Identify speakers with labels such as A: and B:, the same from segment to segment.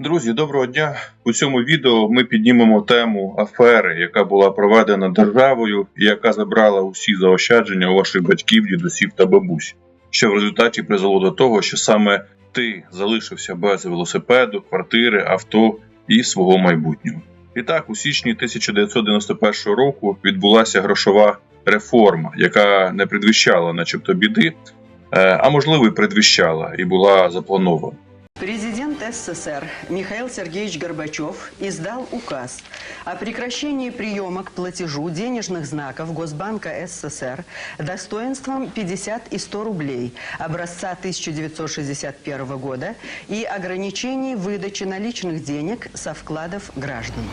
A: Друзі, доброго дня! У цьому відео ми піднімемо тему афери, яка була проведена державою і яка забрала усі заощадження у ваших батьків, дідусів та бабусь, що в результаті призвело до того, що саме ти залишився без велосипеду, квартири, авто і свого майбутнього. І так, у січні 1991 року відбулася грошова реформа, яка не предвіщала, начебто, біди, е, а можливо, і предвіщала і була запланована.
B: Президент СССР Михаил Сергеевич Горбачев издал указ о прекращении приема к платежу денежных знаков Госбанка СССР достоинством 50 и 100 рублей образца 1961 года и ограничении выдачи наличных денег со вкладов граждан.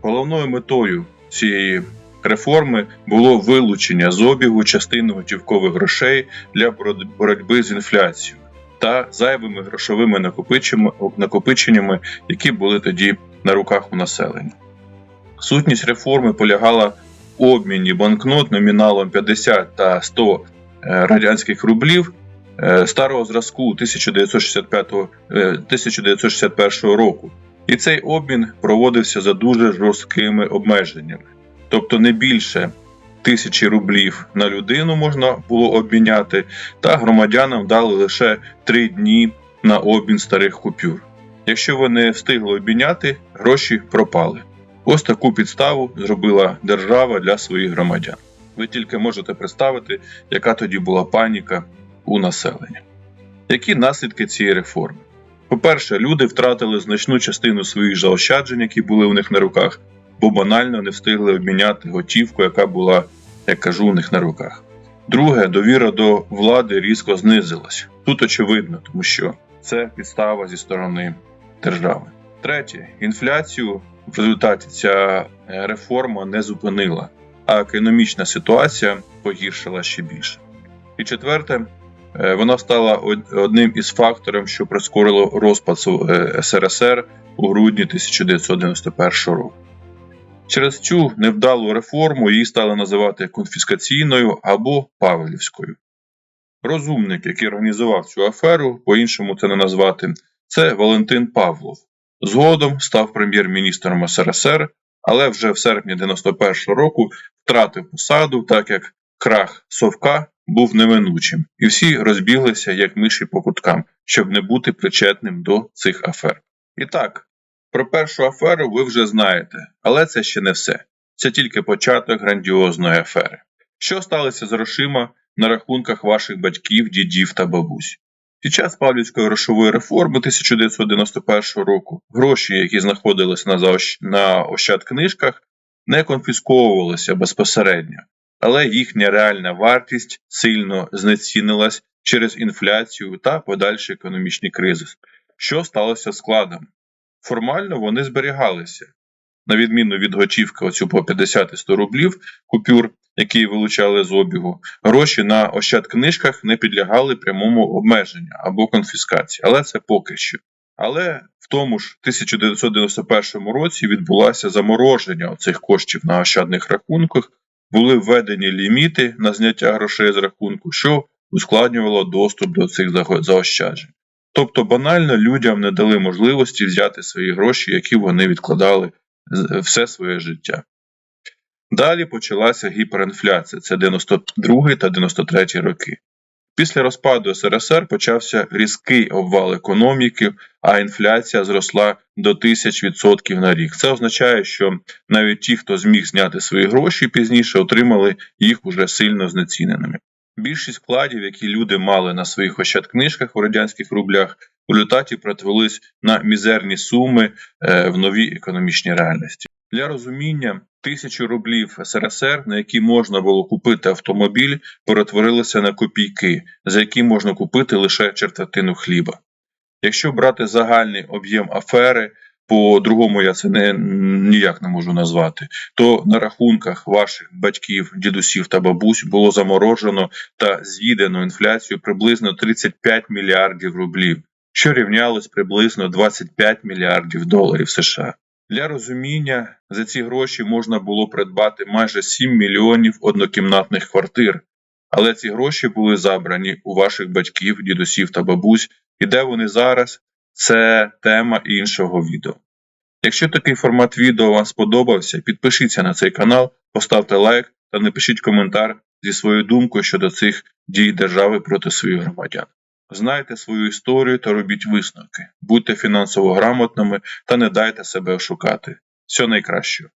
A: Головною метою цієї реформи було вилучення з обігу частини готівкових грошей для бороть- боротьби з інфляцією та зайвими грошовими накопиченнями- які були тоді на руках у населення. Сутність реформи полягала в обміні банкнот номіналом 50 та 100 е, радянських рублів е, старого зразку 1965, е, 1961 року. І цей обмін проводився за дуже жорсткими обмеженнями. Тобто не більше тисячі рублів на людину можна було обміняти, та громадянам дали лише три дні на обмін старих купюр. Якщо ви не встигли обміняти, гроші пропали. Ось таку підставу зробила держава для своїх громадян. Ви тільки можете представити, яка тоді була паніка у населення. Які наслідки цієї реформи? По-перше, люди втратили значну частину своїх заощаджень, які були у них на руках, бо банально не встигли обміняти готівку, яка була, як кажу, у них на руках. Друге, довіра до влади різко знизилась. Тут очевидно, тому що це підстава зі сторони держави. Третє, інфляцію в результаті ця е, реформа не зупинила, а економічна ситуація погіршила ще більше. І четверте, Е, Вона стала одним із факторів, що прискорило розпад е, СРСР у грудні 1991 року. Через цю невдалу реформу її стали називати конфіскаційною або Павлівською. Розумник, який організував цю аферу, по-іншому це не назвати, це Валентин Павлов. Згодом став прем'єр-міністром СРСР, але вже в серпні 91-го року втратив посаду, так як крах Совка був неминучим, і всі розбіглися як миші по куткам, щоб не бути причетним до цих афер. І так, про першу аферу ви вже знаєте, але це ще не все. Це тільки початок грандіозної афери. Що сталося з грошима на рахунках ваших батьків, дідів та бабусь? Під час Павлівської грошової реформи 1991 року гроші, які знаходились на, на ощадкнижках, не конфісковувалися безпосередньо, але їхня реальна вартість сильно знецінилась через інфляцію та подальші економічні кризи. Що сталося з складом? Формально вони зберігалися, на відміну від готівки, оцю по 50 і 100 рублів купюр, які вилучали з обігу, гроші на ощадкнижках не підлягали прямому обмеженню або конфіскації, але це поки що. Але в тому ж 1991 році відбулося замороження цих коштів на ощадних рахунках, були введені ліміти на зняття грошей з рахунку, що ускладнювало доступ до цих заощаджень. Тобто банально людям не дали можливості взяти свої гроші, які вони відкладали все своє життя. Далі почалася гіперінфляція, це 92 та 93 роки. Після розпаду СРСР почався різкий обвал економіки, а інфляція зросла до тисяч відсотків на рік. Це означає, що навіть ті, хто зміг зняти свої гроші пізніше, отримали їх уже сильно знеціненими. Більшість вкладів, які люди мали на своїх ощадкнижках у радянських рублях, у результаті перетворились на мізерні суми е, в новій економічній реальності. Для розуміння тисячі рублів СРСР, на які можна було купити автомобіль, перетворилися на копійки, за які можна купити лише четвертину хліба. Якщо брати загальний об'єм афери, по-другому я це не, ніяк не можу назвати, то на рахунках ваших батьків, дідусів та бабусь було заморожено та з'їдено інфляцію приблизно 35 мільярдів рублів, що рівнялось приблизно 25 мільярдів доларів США. Для розуміння за ці гроші можна було придбати майже 7 мільйонів однокімнатних квартир, але ці гроші були забрані у ваших батьків, дідусів та бабусь, і де вони зараз, це тема іншого відео. Якщо такий формат відео вам сподобався, підпишіться на цей канал, поставте лайк та напишіть коментар зі своєю думкою щодо цих дій держави проти своїх громадян. Знайте свою історію та робіть висновки, будьте фінансово грамотними та не дайте себе ошукати. Всього найкращого.